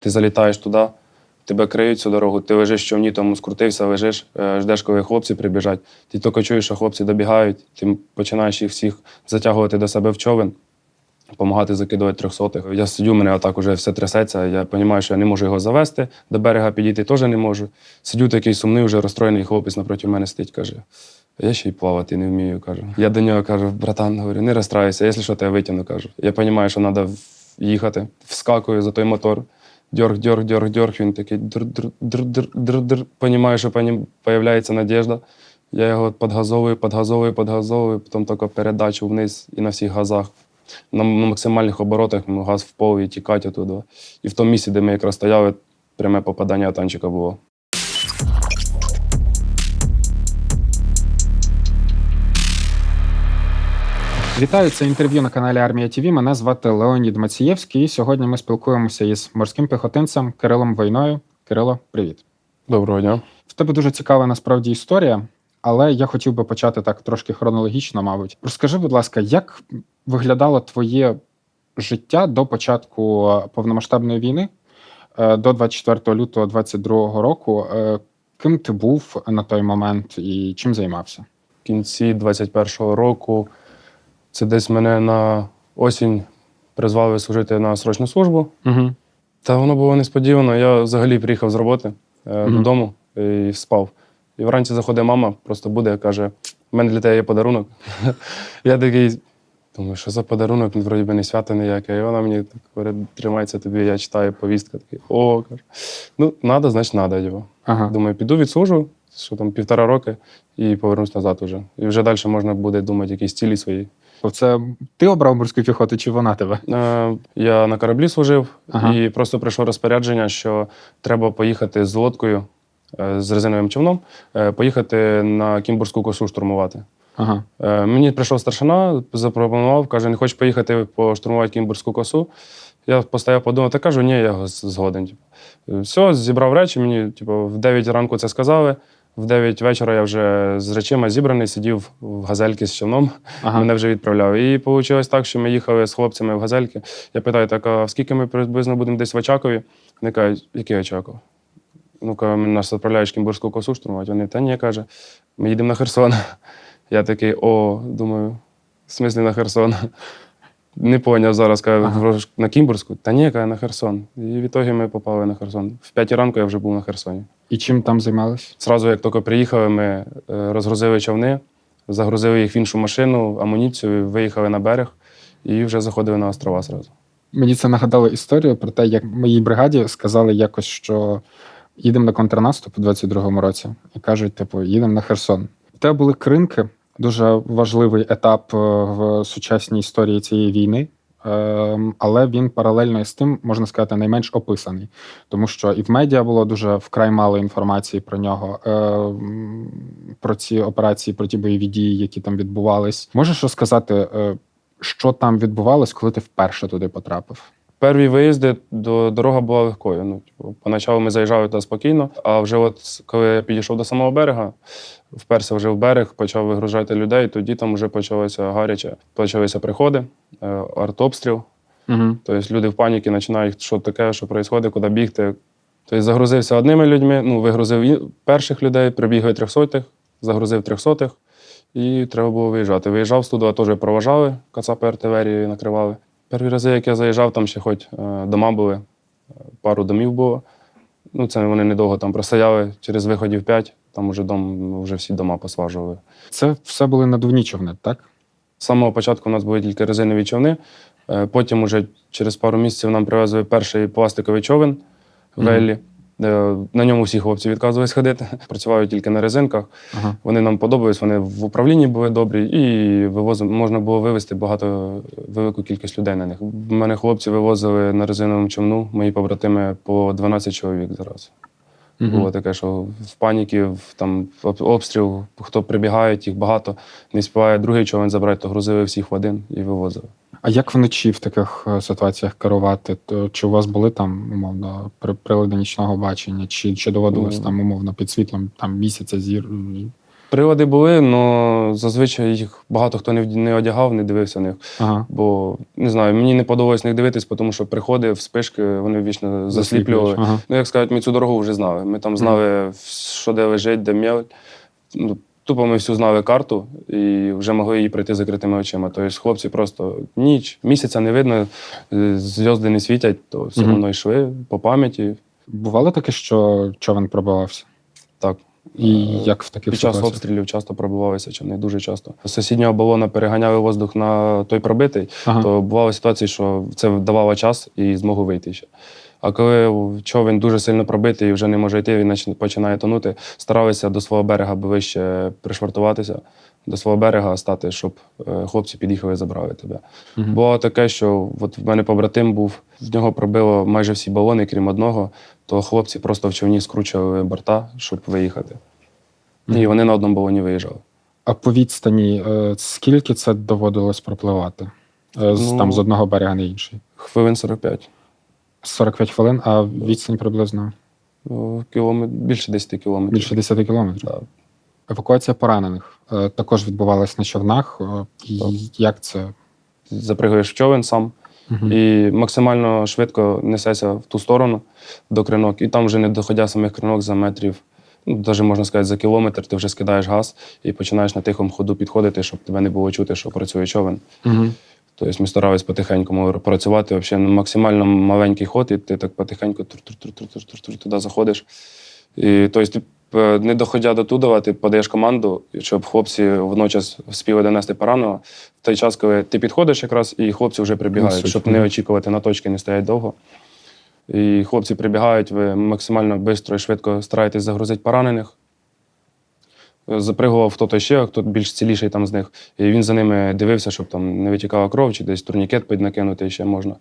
Ти залітаєш туди, тебе криють всю дорогу, ти лежиш в човні, тому скрутився, лежиш, е, ждеш, коли хлопці прибіжать. Ти тільки чуєш, що хлопці добігають, ти починаєш їх всіх затягувати до себе в човен, допомагати закидувати трьохсотих. Я сидю, мене отак уже все трясеться. Я розумію, що я не можу його завести, до берега підійти теж не можу. Сидю такий сумний, вже розстроєний хлопець напроти мене сидить, каже. «А Я ще й плавати не вмію, кажу. Я до нього кажу, братан, говорю, не розстраюйся, якщо що, то я витягну, кажу. Я розумію, що треба їхати, вскакую за той мотор. Дьорг, дьорг, дьорг, дьорг. Він такий др др др др др др Понімаю, що появляється надіжда. Я його підгазовую, підгазовую, підгазовую, потім тільки передачу вниз і на всіх газах. На, максимальних оборотах газ в пол і тікати оттуда. І в тому місці, де ми якраз стояли, пряме попадання танчика було. Вітаю, це інтерв'ю на каналі Армія ТВ. Мене звати Леонід Мацієвський. І сьогодні ми спілкуємося із морським піхотинцем Кирилом Войною. Кирило, привіт. Доброго дня. В тебе дуже цікава насправді історія, але я хотів би почати так трошки хронологічно, мабуть. Розкажи, будь ласка, як виглядало твоє життя до початку повномасштабної війни, е, до 24 лютого 2022 року? Е, Ким ти був на той момент і чим займався? В кінці 21-го року це десь мене на осінь призвали служити на срочну службу. Угу. Та воно було несподівано. Я взагалі приїхав з роботи е, Мгм. додому і спав. І вранці заходить мама, просто буде, каже: у мене для тебе є подарунок. я такий, думаю, що за подарунок, Ну, вроді би не свято ніяке. І вона мені так говорить, тримається тобі, я читаю повістка. Такий, о, каже. Ну, надо, значить, надо його. Ага. Думаю, піду відслужу, що там півтора роки, і повернусь назад уже. І вже далі можна буде думати якісь цілі свої. Це ти обрав морську піхоту чи вона тебе? Е, Я на кораблі служив Ага. і просто прийшло розпорядження, що треба поїхати з лодкою е, з резиновим човном, е, поїхати на Кімбурську косу штурмувати. Ага. Е, Мені прийшов старшина, запропонував, каже, не хочеш поїхати поштурмувати Кімбурську косу. Я постояв, подумав, та кажу, ні, я згоден. Типу. Е, Все, зібрав речі, мені типу, в 9 ранку це сказали. В 9 вечора я вже з речима зібраний, сидів в газельці з човном. Ага. Мене вже відправляли. І вийшло так, що ми їхали з хлопцями в газельки. Я питаю, так, а скільки ми приблизно будемо десь в Очакові? Вони кажуть, який Очаков? Ну, кажу, нас відправляють Кімбурську косу штурмувати. Вони, та ні, каже, ми їдемо на Херсон. Я такий, о, думаю, в смислі на Херсон. Не поняв зараз, каже, Ага. На Кімбурську? Та ні, каже, на Херсон. І в ітогі ми попали на Херсон. В п'ятій ранку я вже був на Херсоні. І чим там займались? Зразу, як тільки приїхали, ми е, розгрузили човни, загрузили їх в іншу машину, амуніцію, виїхали на берег і вже заходили на острова зразу. Мені це нагадало історію про те, як моїй бригаді сказали якось, що їдемо на контрнаступ у 22-му році, і кажуть, типу, їдемо на Херсон. У тебе були кринки, дуже важливий етап е, в сучасній історії цієї війни. Ем, Але він паралельно із тим, можна сказати, найменш описаний, тому що і в медіа було дуже вкрай мало інформації про нього, ем, про ці операції, про ті бойові дії, які там відбувались. Можеш розказати, е, що там відбувалось, коли ти вперше туди потрапив? Перві виїзди до дорога була легкою. Ну, типу, поначалу ми заїжджали туди спокійно, а вже от коли я підійшов до самого берега, вперся вже в берег, почав вигружати людей, тоді там вже почалося гаряче. Почалися приходи, е, артобстріл. Угу. Тобто люди в паніки починають, що таке, що відбувається, куди бігти. Тобто загрузився одними людьми, ну, вигрузив перших людей, прибігли трьохсотих, загрузив трьохсотих, і треба було виїжджати. Виїжджав з туди, теж проважали, кацапи артилерії накривали. Перші рази, як я заїжджав, там ще хоч е, дома були, е, пару домів було. Ну, це вони недовго там простояли, через виходів п'ять, там уже дом, вже всі дома посважували. Це все були надувні човни, так? З самого початку у нас були тільки резинові човни. е, Потім, уже через пару місяців, нам привезли перший пластиковий човен в Мгм. Веллі. Е, На ньому всі хлопці відказувались ходити. Працювали тільки на резинках. Ага. Вони нам подобались, вони в управлінні були добрі, і вивозили, можна було вивезти багато велику кількість людей на них. В мене хлопці вивозили на резиновому човну, мої побратими по 12 чоловік зараз. Мгм. Було таке, що в паніки, в там обстріл, хто прибігає, їх багато, не співає другий човен забрати, то грузили всіх в один і вивозили. А як вночі в таких е, ситуаціях керувати? То чи у вас були там умовно при- прилади нічного бачення, чи, чи доводилось Ну. там умовно під світлом там місяця зір? Приводи були, але зазвичай їх багато хто не, не одягав, не дивився на них. Ага. Бо не знаю, мені не подобалось них дивитись, тому що приходив, вспишки, вони вічно засліплювали. Ага. Ну, як сказати, ми цю дорогу вже знали. Ми там знали, що де лежить, де м'яль. Тупо ми всю знали карту і вже могли її пройти закритими очима. Тобто хлопці просто ніч, місяця не видно, е, зв'язки не світять, то все одно йшли по пам'яті. Бувало таке, що човен пробивався? Так. І Е, як в таких Під час ситуаціях? обстрілів часто пробивалися, чи не дуже часто. З сусіднього балона переганяли воздух на той пробитий, Ага. то бували ситуації, що це давало час і змогу вийти ще. А коли човен дуже сильно пробитий і вже не може йти, він починає тонути, старалися до свого берега вище пришвартуватися, до свого берега стати, щоб е, хлопці під'їхали і забрали тебе. Мгм. Було таке, що от в мене побратим був, в нього пробило майже всі балони, крім одного, то хлопці просто в човні скручували борта, щоб виїхати. І вони на одному балоні виїжджали. А по відстані е, скільки це доводилось пропливати? Е, з, Ну, там з одного берега на інший? Хвилин 45. 45 хвилин, а відстань приблизно О, Кілометр, більше 10 кілометрів. більше 10 кілометрів. Так. Евакуація поранених е, також відбувалась на човнах. Е, і. Як це? Запригуєш в човен сам Мгм. і максимально швидко несеся в ту сторону до кринок. І там вже не доходя самих кринок за метрів, ну, навіть можна сказати, за кілометр, ти вже скидаєш газ і починаєш на тихому ходу підходити, щоб тебе не було чути, що працює човен. Мгм. Тобто ми старалися потихеньку працювати взагалі на максимально маленький ход, і ти так потихеньку туди заходиш. І тобто, е, не доходя до Тудова, ти подаєш команду, щоб хлопці водночас спіли донести пораненого. В той час, коли ти підходиш якраз, і хлопці вже прибігають, щоб не очікувати на точки, не стоять довго. І хлопці прибігають, ви максимально швидко і швидко стараєтесь загрузити поранених. Запригував хто-то ще, хто більш ціліший там з них. І він за ними дивився, щоб там не витікала кров, чи десь турнікет піднакинути ще можна.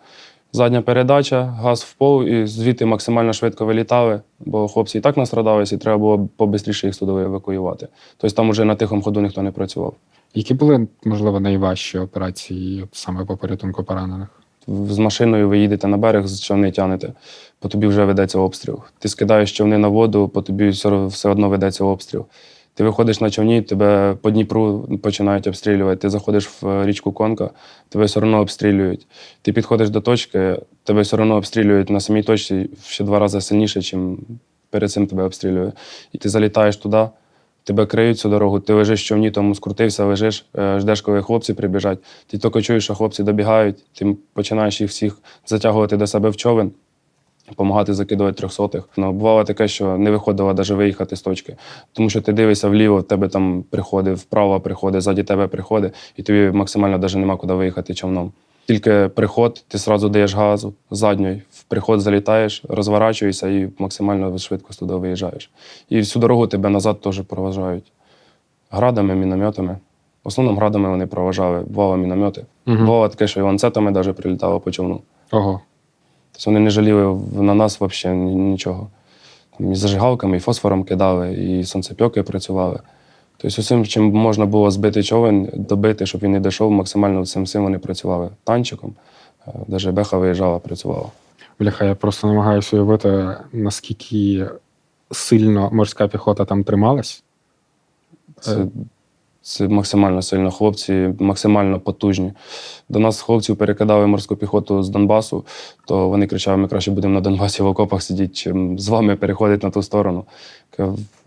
Задня передача, газ в пол, і звідти максимально швидко вилітали, бо хлопці і так настрадалися, і треба було побистріше їх туди евакуювати. Тобто там уже на тихому ходу ніхто не працював. Які були, можливо, найважчі операції саме по порятунку поранених? з машиною ви їдете на берег, з човни тянете, по тобі вже ведеться обстріл. Ти скидаєш човни на воду, по тобі все одно ведеться обстріл. Ти виходиш на човні, тебе по Дніпру починають обстрілювати. Ти заходиш в річку Конка, тебе все одно обстрілюють. Ти підходиш до точки, тебе все одно обстрілюють на самій точці ще два рази сильніше, ніж перед цим тебе обстрілює. І ти залітаєш туди, тебе криють цю дорогу, ти лежиш в човні, тому скрутився, лежиш, е, ждеш, коли хлопці прибіжать. Ти тільки чуєш, що хлопці добігають, ти починаєш їх всіх затягувати до себе в човен, допомагати закидувати трьохсотих. Ну, бувало таке, що не виходило навіть виїхати з точки. Тому що ти дивишся вліво, в тебе там приходить, вправо приходить, ззаді тебе приходить, і тобі максимально навіть нема куди виїхати човном. Тільки приход, ти одразу даєш газу задньою, в приход залітаєш, розворачуєшся і максимально швидко туди виїжджаєш. І всю дорогу тебе назад теж проважають. Градами, мінометами. В основному градами вони проважали, бувало міномети. Мгм. Бувало таке, що і ланцетами навіть прилітало по човну. Ого. Тобто вони не жаліли на нас взагалі нічого. Там і зажигалками, і фосфором кидали, і сонцепьоки працювали. Тобто, усім, чим можна було збити човен, добити, щоб він не дійшов, максимально цим всім вони працювали. Танчиком. Навіть Беха виїжджала, працювала. Бляха, я просто намагаюся уявити, наскільки сильно морська піхота там трималась. Це, Е. це максимально сильно. Хлопці максимально потужні. До нас хлопців перекидали морську піхоту з Донбасу, то вони кричали: ми краще будемо на Донбасі в окопах сидіти, чим з вами переходити на ту сторону.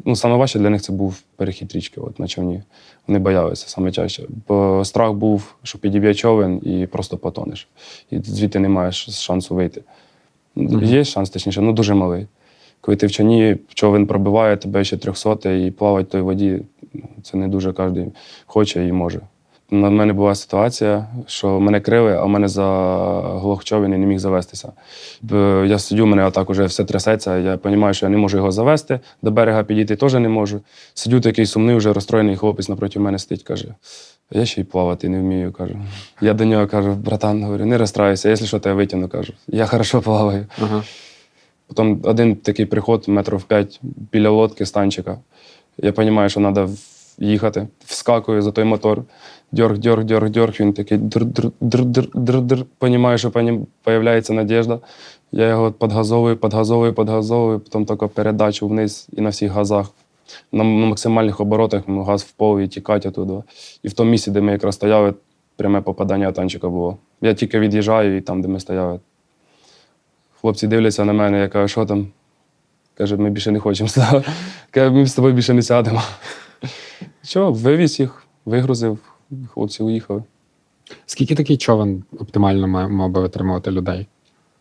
Ну, саме важче для них це був перехід річки от, на човні. Вони боялися саме чаще. Бо страх був, що підіб'є човен і просто потонеш. І звідти не маєш шансу вийти. Є шанс, точніше, ну дуже малий. Коли ти в човні, човен пробиває тебе ще 300 і плавати в той воді, це не дуже кожен хоче і може. На мене була ситуація, що мене крили, а в мене заглох човен і не міг завестися. Я сидю, мене отак уже все трясеться. Я розумію, що я не можу його завести, до берега підійти теж не можу. Сидю такий сумний, вже розстроєний хлопець напроти мене сидить, каже. «А Я ще й плавати не вмію, кажу. Я до нього кажу, братан, говорю, не розстраюйся, якщо що, то я витягну, кажу. Я хорошо плаваю. Ага. Потім один такий приход метрів п'ять біля лодки станчика. Я розумію, що треба їхати. Вскакую за той мотор. Дьорг, дьорг, дьорг, дьорг. Він такий др др др др др др Понімаю, що з'являється надіжда. Я його підгазовую, підгазовую, підгазовую, потім тільки передачу вниз і на всіх газах. на максимальних оборотах газ в пол і тікати оттуда. І в тому місці, де ми якраз стояли, пряме попадання танчика було. Я тільки від'їжджаю, і там, де ми стояли. Хлопці дивляться на мене, я кажу, що там? Каже, ми більше не хочемо. Каже, ми з тобою більше не сядемо. Що, вивіз їх, вигрузив, хлопці уїхали. Скільки такий човен оптимально мав би витримувати людей?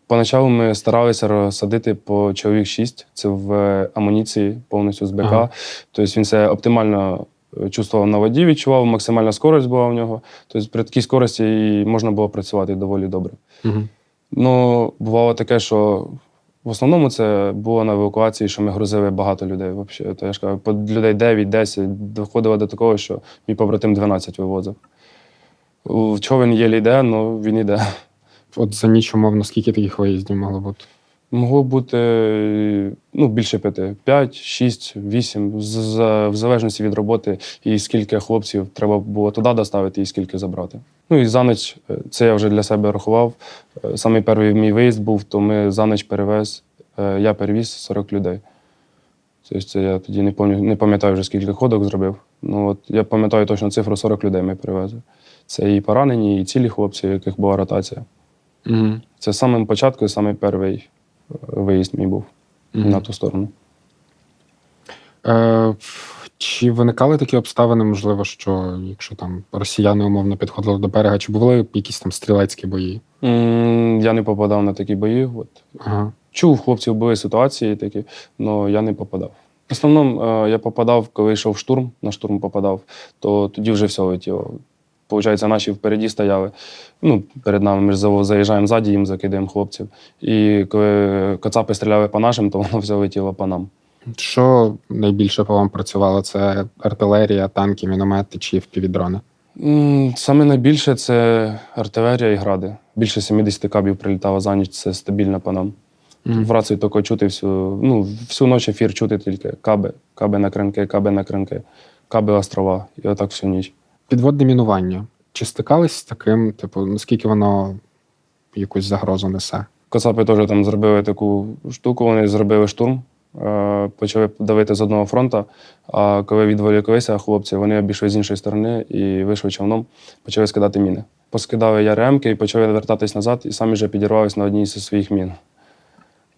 Поначалу ми старалися розсадити по чоловік 6. Це в амуніції повністю з БК. Ага. Тобто він це оптимально е, чувствував на воді, відчував, максимальна скорость була у нього. Тобто при такій скорості і можна було працювати доволі добре. Угу. Ну, бувало таке, що в основному це було на евакуації, що ми грузили багато людей. Взагалі. То я ж кажу, людей 9-10 доходило до такого, що мій побратим 12 вивозив. В човен є йде, але він йде. От за ніч, умовно, скільки таких виїздів могло бути? Могло бути ну, більше п'яти. П'ять, шість, вісім, в залежності від роботи і скільки хлопців треба було туди доставити, і скільки забрати. Ну і за ніч, е, це я вже для себе рахував. Е, Самий перший мій виїзд був, то ми за ніч перевез, е, я перевіз 40 людей. Тобто це я тоді не пам'ятаю, не пам'ятаю вже скільки ходок зробив. Ну от я пам'ятаю точно цифру 40 людей ми перевезли. Це і поранені, і цілі хлопці, у яких була ротація. Угу. Це самим початку, самий перший е, виїзд мій був на ту сторону. Е, чи виникали такі обставини, можливо, що якщо там росіяни умовно підходили до берега, чи були якісь там стрілецькі бої? Я не попадав на такі бої. От. Ага. Чув, хлопців були ситуації такі, але я не попадав. В основному е, я попадав, коли йшов штурм, на штурм попадав, то тоді вже все летіло. Получається, наші впереді стояли. Ну, перед нами ми ж заїжджаємо ззаді, їм закидаємо хлопців. І коли коцапи стріляли по нашим, то воно все летіло по нам. Що найбільше по вам працювало? Це артилерія, танки, міномети чи впівдрони? Саме найбільше це артилерія і гради. Більше 70 кабів прилітало за ніч, це стабільно по нам. Мгм. В рації тільки чути всю, ну, всю ніч ефір чути тільки каби, каби на кринки, каби на кринки, каби острова. І отак всю ніч. Підводне мінування. Чи стикались з таким, типу, наскільки воно якусь загрозу несе? Коцапи теж там зробили таку штуку, вони зробили штурм, е, почали давити з одного фронту. А коли відволіклися хлопці, вони обійшли з іншої сторони і вийшли човном, почали скидати міни. Поскидали яремки і почали вертатись назад, і самі вже підірвались на одній зі своїх мін.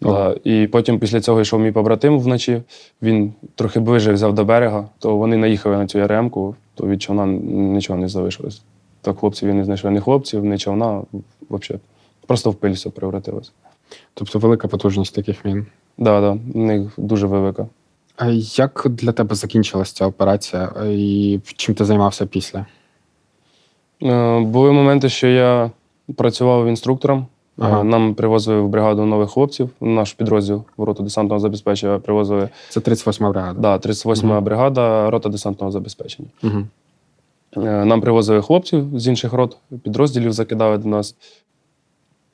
Да. І потім після цього йшов мій побратим вночі. Він трохи ближе взяв до берега, то вони наїхали на цю яремку, то від човна нічого не залишилось. Так хлопців не знайшли ні хлопців, ні човна. Взагалі. Просто в пиль все превратилось. Тобто велика потужність таких мін. Да, да, в них дуже велика. А як для тебе закінчилася ця операція? І чим ти займався після? Е, Були моменти, що я працював інструктором. Ага. Е, Нам привозили в бригаду нових хлопців. Наш підрозділ в роту десантного забезпечення привозили Це 38-ма бригада. да, 38 Мгм. бригада, рота десантного забезпечення. Угу. Нам привозили хлопців з інших рот, підрозділів закидали до нас.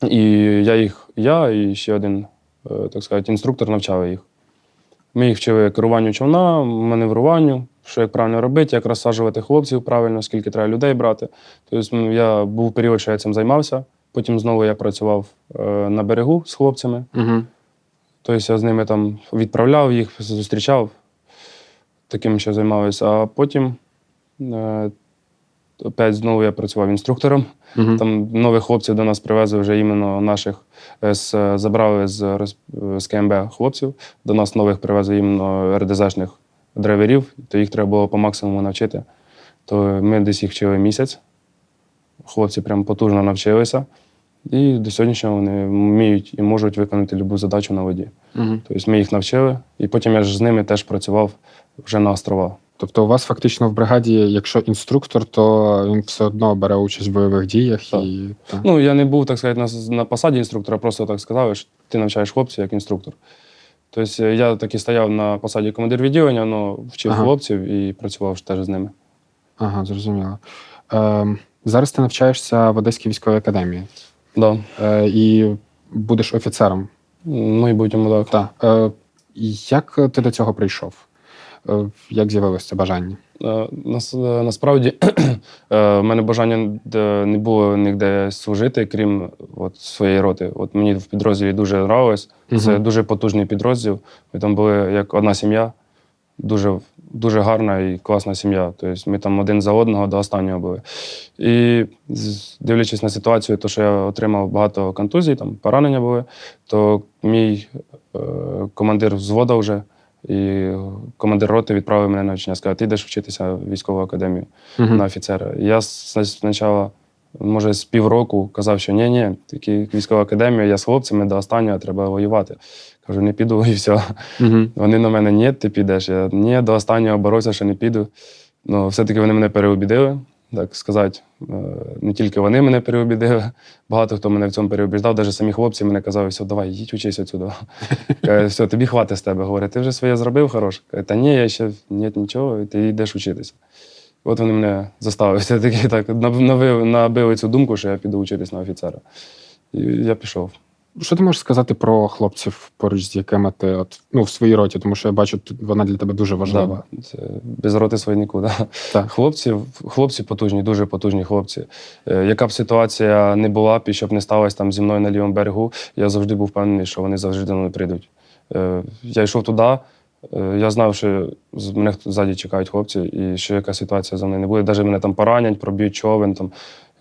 І я їх, я і ще один, е, так сказати, інструктор навчали їх. Ми їх вчили керуванню човна, маневруванню, що як правильно робити, як розсаджувати хлопців правильно, скільки треба людей брати. Тобто я був період, що я цим займався. Потім знову я працював е, на берегу з хлопцями. Угу. Тобто я з ними там відправляв їх, зустрічав, таким ще займався. А потім е, опять знову я працював інструктором. Угу. Там нових хлопців до нас привезли вже іменно наших, е, з, забрали з, з КМБ хлопців. До нас нових привезли іменно РДЗшних драйверів, то їх треба було по максимуму навчити. То ми десь їх вчили місяць. Хлопці прям потужно навчилися. І до сьогоднішнього вони вміють і можуть виконати будь-яку задачу на воді. Угу. Тобто ми їх навчили, і потім я ж з ними теж працював вже на острова. Тобто, у вас фактично в бригаді, якщо інструктор, то він все одно бере участь в бойових діях Так. і так. Ну, я не був, так сказати, на, на посаді інструктора, просто так сказали, що ти навчаєш хлопців як інструктор. Тобто е, я таки стояв на посаді командир відділення, але вчив Ага. хлопців і працював теж з ними. Ага, зрозуміло. Е, зараз ти навчаєшся в Одеській військовій академії Да. е, і будеш офіцером. Ну і будемо так. Так. Е, як ти до цього прийшов? Е, як з'явилося це бажання? Е, нас- е, Насправді е, в мене бажання не було ніде служити, крім от, своєї роти. От мені в підрозділі дуже нравилось. Це Мгм. дуже потужний підрозділ. Ми там були як одна сім'я. Дуже, дуже гарна і класна сім'я. Тобто ми там один за одного до останнього були. І дивлячись на ситуацію, то що я отримав багато контузій, там поранення були, то мій е, командир взвода вже і командир роти відправив мене на навчання. Сказав, ти йдеш вчитися в військову академію Мгм. на офіцера. Я спочатку, може, з півроку казав, що ні, ні, військова академія, я з хлопцями до останнього треба воювати. Кажу, не піду і все. Мгм. Вони на мене ні, ти підеш. Я ні, до останнього боровся, що не піду. Ну, все-таки вони мене переубідили, так сказати. Е, Не тільки вони мене переубідили, багато хто мене в цьому переубіждав, навіть самі хлопці мене казали, все, давай, їдь учись отсюди. Каже, все, тобі хватить з тебе. Говорить, ти вже своє зробив хороше. Каже, та ні, я ще ні, нічого, ти йдеш учитися. От вони мене заставили все-таки так, набили, набили цю думку, що я піду учитись на офіцера. І я пішов. Що ти можеш сказати про хлопців, поруч з якими ти от, ну, в своїй роті, тому що я бачу, тут вона для тебе дуже важлива. Да, без роти свої нікуди. Так. Хлопці, хлопці потужні, дуже потужні хлопці. Е, яка б ситуація не була, і щоб не сталося там зі мною на лівому берегу, я завжди був впевнений, що вони завжди до мене прийдуть. Е, я йшов туди, е, я знав, що мене ззаді чекають хлопці, і що яка ситуація за мною не буде. Навіть мене там поранять, проб'ють човен. Там,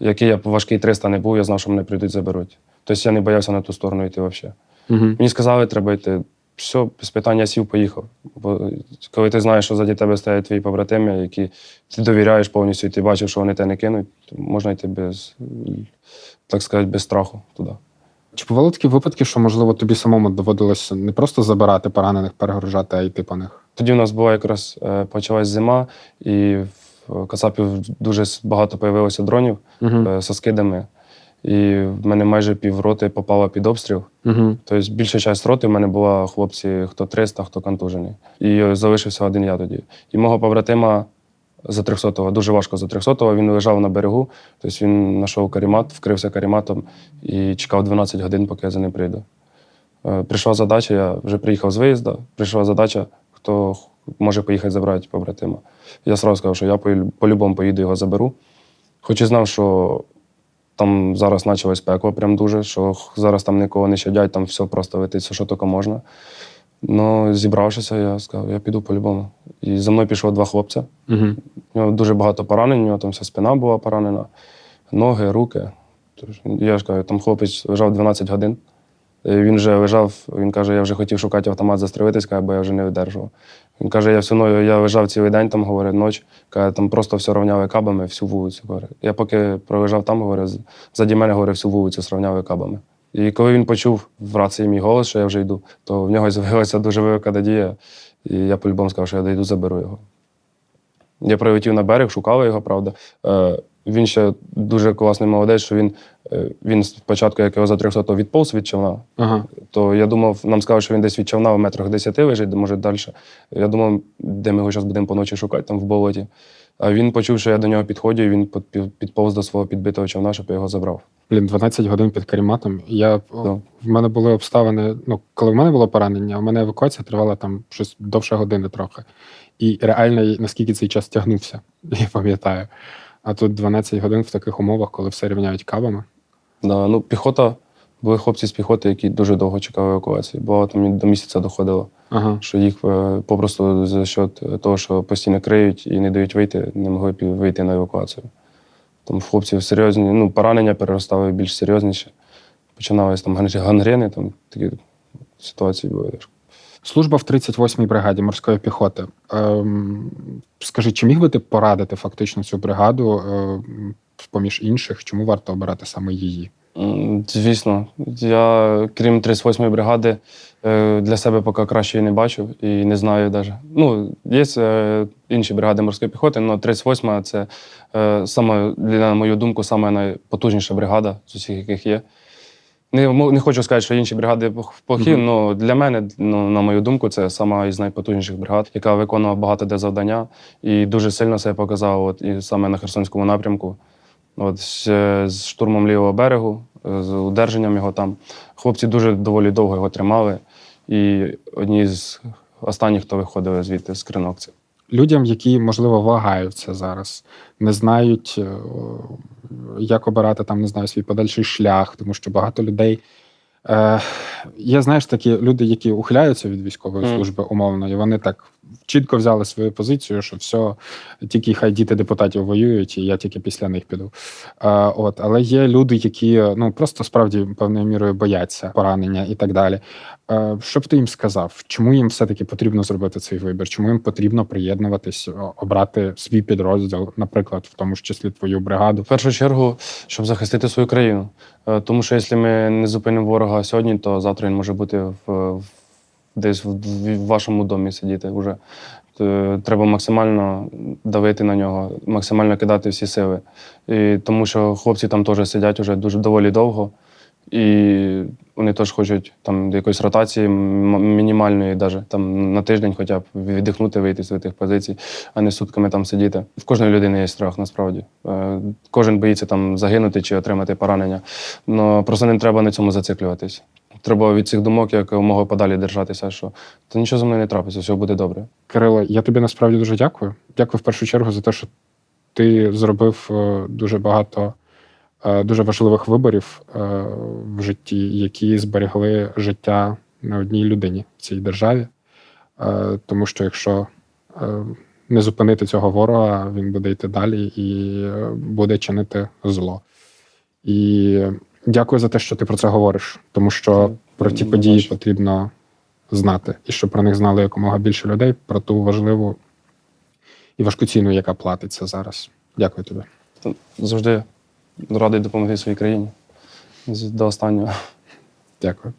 який я важкий 300 не був, я знав, що мене прийдуть, заберуть. Тобто я не боявся на ту сторону йти взагалі. Угу. Мені сказали, треба йти. Все, без питання сів, поїхав. Бо коли ти знаєш, що заді тебе стоять твої побратими, які ти довіряєш повністю, і ти бачиш, що вони тебе не кинуть, то можна йти без, так сказати, без страху туди. Чи бували такі випадки, що, можливо, тобі самому доводилося не просто забирати поранених, перегружати, а йти по них? Тоді в нас була якраз е, почалась зима, і в Кацапів дуже багато появилося дронів Угу. со скидами. І в мене майже півроти попало під обстріл. Угу. Тобто більша частина роти в мене була хлопці, хто 300, хто контужений. І залишився один я тоді. І мого побратима за 300-го, дуже важко за 300-го, він лежав на берегу, тобто він знайшов карімат, вкрився каріматом і чекав 12 годин, поки я за ним прийду. Е, Прийшла задача, я вже приїхав з виїзду, прийшла задача, хто може поїхати забрати побратима. Я сразу сказав, що я по-любому поїду його заберу. Хоч і знав, що там зараз почалось пекло прям дуже, що зараз там нікого не щадять, там все просто летить, все, що тільки можна. Ну, зібравшися, я сказав, я піду по-любому. І за мною пішло два хлопця. Угу. У нього дуже багато поранень, у нього там вся спина була поранена, ноги, руки. Я ж кажу, там хлопець лежав 12 годин. І Він вже лежав, він каже, я вже хотів шукати автомат застрелитись, каже, бо я вже не видержував. Він каже, я всю ночь, я лежав цілий день, там, говорить, ніч, каже, там просто все рівняли кабами, всю вулицю. Говорить. Я поки пролежав там, говорить, з- заді мене говорить, всю вулицю сравняли кабами. І коли він почув в рації мій голос, що я вже йду, то в нього з'явилася дуже велика надія. І я по-любому сказав, що я дійду, заберу його. Я прилетів на берег, шукали його, правда. Він ще дуже класний молодець, що він, е, він спочатку, як його за 300 відповз від човна, Ага. то я думав, нам сказали, що він десь від човна в метрах 10 лежить, може далі. Я думав, де ми його зараз будемо поночі шукати, там в болоті. А він почув, що я до нього підходжу, і він підповз до свого підбитого човна, щоб я його забрав. Блін, 12 годин під каріматом. Я, Да. В мене були обставини. Ну, коли в мене було поранення, у мене евакуація тривала там щось довше години трохи. І реально, наскільки цей час тягнувся, я пам'ятаю. А тут 12 годин в таких умовах, коли все рівняють кабами. Да, ну, піхота, були хлопці з піхоти, які дуже довго чекали евакуації. Бо там до місяця доходило. Ага. що їх е, попросту за счет того, що постійно криють і не дають вийти, не могли вийти на евакуацію. Там в хлопців серйозні, ну, поранення переростали більш серйозніші. Починалися там гангрени, там такі ситуації були. Служба в 38-й бригаді морської піхоти. Ем, скажи, чи міг би ти порадити фактично цю бригаду ем, поміж інших? Чому варто обирати саме її? Звісно, я, крім 38-ї бригади, е, для себе поки краще не бачив і не знаю навіть. Ну, є е, інші бригади морської піхоти, але 38-ма це е, саме, на мою думку, найпотужніша бригада з усіх, яких є. Не, не хочу сказати, що інші бригади плохі, але для мене, ну, на мою думку, це сама із найпотужніших бригад, яка виконувала багато де завдання і дуже сильно себе показала от, і саме на Херсонському напрямку. От, з, з штурмом лівого берегу, з удержанням його там. Хлопці дуже доволі довго його тримали. І одні з останніх, хто виходили звідти з кринокців. Людям, які, можливо, вагаються зараз, не знають, е, як обирати там, не знаю, свій подальший шлях, тому що багато людей Е, є, знаєш, такі люди, які ухиляються від військової Мгм. служби умовно, і вони так чітко взяли свою позицію, що все, тільки хай діти депутатів воюють, і я тільки після них піду. Е, от, але є люди, які ну просто справді певною мірою бояться поранення і так далі. Е, що б ти їм сказав? Чому їм все-таки потрібно зробити цей вибір? Чому їм потрібно приєднуватись, обрати свій підрозділ, наприклад, в тому ж числі твою бригаду? В першу чергу, щоб захистити свою країну. Е, Тому що якщо ми не зупинимо ворога сьогодні, то завтра він може бути в, десь в, вашому домі сидіти вже. Е, Треба максимально давити на нього, максимально кидати всі сили. І, тому що хлопці там теж сидять вже дуже доволі довго. І вони теж хочуть там до якоїсь ротації мінімальної, даже, там на тиждень хоча б віддихнути, вийти з тих позицій, а не сутками там сидіти. В кожної людини є страх, насправді. Е, Кожен боїться там загинути чи отримати поранення. Но просто не треба на цьому зациклюватись. Треба від цих думок якомога подалі держатися, що то нічого зі мною не трапиться, все буде добре. Кирило, я тобі насправді дуже дякую. Дякую в першу чергу за те, що ти зробив е, дуже багато дуже важливих виборів е, в житті, які зберегли життя не одній людині в цій державі. Е, Тому що якщо е, не зупинити цього ворога, він буде йти далі і е, буде чинити зло. І дякую за те, що ти про це говориш, тому що про ті події потрібно знати, і щоб про них знали якомога більше людей, про ту важливу і важку ціну, яка платиться зараз. Дякую тобі. Завжди радий допомогти своїй країні. До останнього. Дякую.